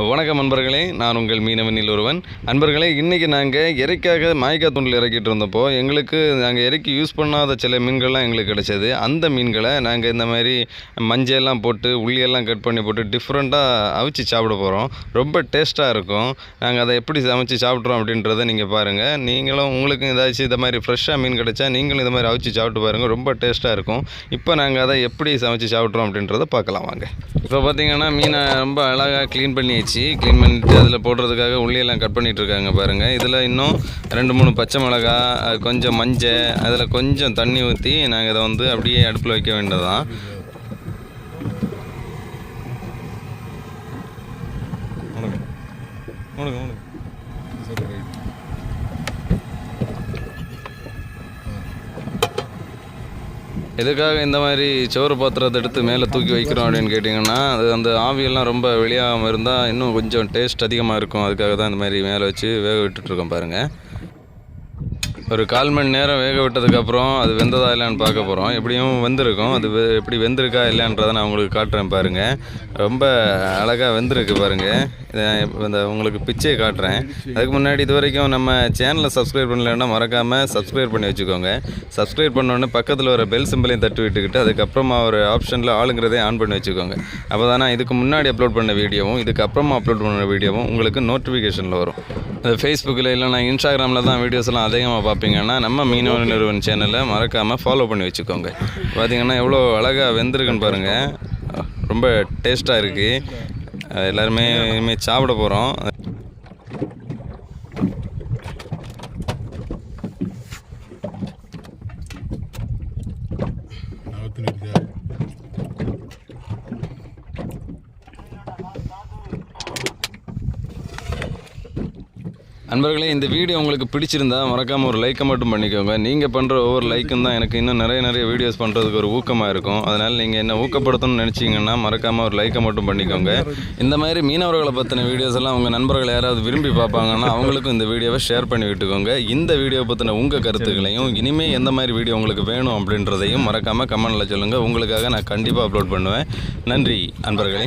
வணக்கம் நண்பர்களே நான் உங்கள் மீனவனில் ஒருவன். அன்பர்களே இன்றைக்கி நாங்கள் இறைக்காக மாய்க்கா தூண்டில் இறக்கிட்டு இருந்தப்போ எங்களுக்கு நாங்கள் இறக்கி யூஸ் பண்ணாத சில மீன்கள்லாம் எங்களுக்கு கிடைச்சது. அந்த மீன்களை நாங்கள் இந்த மாதிரி மஞ்சள்லாம் போட்டு உள்ளியெல்லாம் கட் பண்ணி போட்டு டிஃப்ரெண்ட்டாக அவிச்சு சாப்பிட போகிறோம் ரொம்ப டேஸ்ட்டாக இருக்கும். நாங்கள் அதை எப்படி சமைச்சு சாப்பிட்றோம் அப்படின்றத நீங்கள் பாருங்கள் நீங்களும் உங்களுக்கும் ஏதாச்சும் இந்த மாதிரி ஃப்ரெஷ்ஷாக மீன் கிடைச்சா நீங்களும் இந்த மாதிரி அவிச்சு சாப்பிட்டு பாருங்கள் ரொம்ப டேஸ்ட்டாக இருக்கும். இப்போ நாங்கள் அதை எப்படி சமைச்சு சாப்பிட்றோம் அப்படின்றத பார்க்கலாம் வாங்க. இப்போ பார்த்தீங்கன்னா மீனை ரொம்ப அழகாக க்ளீன் பண்ணி ஆயிடுச்சு க்ளீன் பண்ணிட்டு அதில் போடுறதுக்காக உள்ளியெல்லாம் கட் பண்ணிகிட்ருக்காங்க இருக்காங்க பாருங்கள் இதில் இன்னும் ரெண்டு மூணு பச்சை மிளகா அது கொஞ்சம் மஞ்சள் அதில் கொஞ்சம் தண்ணி ஊற்றி நாங்கள் இதை வந்து அப்படியே அடுப்பில் வைக்க வேண்டியதான் எதுக்காக இந்த மாதிரி சோறு பாத்திரத்தை எடுத்து மேலே தூக்கி வைக்கிறோம் அப்படின்னு கேட்டிங்கன்னா அது அந்த ஆவியெல்லாம் ரொம்ப வெளியாகாமல் இருந்தால் இன்னும் கொஞ்சம் டேஸ்ட் அதிகமாக இருக்கும். அதுக்காக தான் இந்த மாதிரி மேலே வச்சு வேக விட்டுட்ருக்கோம் பாருங்கள் ஒரு கால் மணி நேரம் வேக விட்டதுக்கப்புறம் அது வெந்ததா இல்லைன்னு பார்க்க போகிறோம் எப்படியும் வெந்திருக்கும். அது வெ- எப்படி வெந்திருக்கா இல்லைன்றதை நான் உங்களுக்கு காட்டுறேன் பாருங்கள் ரொம்ப அழகாக வெந்திருக்கு பாருங்கள் இந்த உங்களுக்கு பிச்சையை காட்டுறேன். அதுக்கு முன்னாடி இது வரைக்கும் நம்ம சேனலை சப்ஸ்கிரைப் பண்ணலன்னா மறக்காமல் சப்ஸ்கிரைப் பண்ணி வச்சுக்கோங்க. சப்ஸ்கிரைப் பண்ணோன்னே பக்கத்தில் ஒரு பெல் சிம்பிளையும் தட்டி விட்டுக்கிட்டு அதுக்கப்புறமா ஒரு ஆப்ஷனில் ஆளுங்கிறதே ஆன் பண்ணி வச்சுக்கோங்க. அப்போ தானே இதுக்கு முன்னாடி அப்லோட் பண்ண வீடியோவும் இதுக்கப்புறமா அப்லோட் பண்ண வீடியோவும் உங்களுக்கு நோட்டிஃபிகேஷனில் வரும். ஃபேஸ்புக்கில் இல்லைனா இன்ஸ்டாகிராமில் தான் வீடியோஸ்லாம் அதிகமாக பார்ப்பேன். பார்ப்பீங்கன்னா நம்ம மீனவ நிறுவன் சேனலை மறக்காமல் ஃபாலோ பண்ணி வச்சுக்கோங்க. பார்த்தீங்கன்னா எவ்வளோ அழகாக வெந்திருக்குன்னு பாருங்கள் ரொம்ப டேஸ்ட்டாக இருக்குது எல்லாருமே இனிமேல் சாப்பிட போகிறோம் நண்பர்களே இந்த வீடியோ உங்களுக்கு பிடிச்சிருந்தா மறக்காமல் ஒரு லைக்கை மட்டும் பண்ணிக்கோங்க. நீங்கள் பண்ணுற ஒவ்வொரு லைக்கும் தான் எனக்கு இன்னும் நிறைய நிறைய வீடியோஸ் பண்ணுறதுக்கு ஒரு ஊக்கமாக இருக்கும். அதனால் நீங்கள் என்ன ஊக்கப்படுத்தணும்னு நினச்சிங்கன்னா மறக்காமல் ஒரு லைக்கை மட்டும் பண்ணிக்கோங்க. இந்த மாதிரி மீனவர்களை பற்றின வீடியோஸ் எல்லாம் உங்கள் நண்பர்கள் யாராவது விரும்பி பார்ப்பாங்கன்னா அவங்களுக்கும் இந்த வீடியோவை ஷேர் பண்ணி விட்டுக்கோங்க. இந்த வீடியோ பற்றின உங்கள் கருத்துக்களையும் இனிமேல் எந்த மாதிரி வீடியோ உங்களுக்கு வேணும் அப்படின்றதையும் மறக்காமல் கமெண்டில் சொல்லுங்கள் உங்களுக்காக நான் கண்டிப்பாக அப்லோட் பண்ணுவேன். நன்றி நண்பர்களே.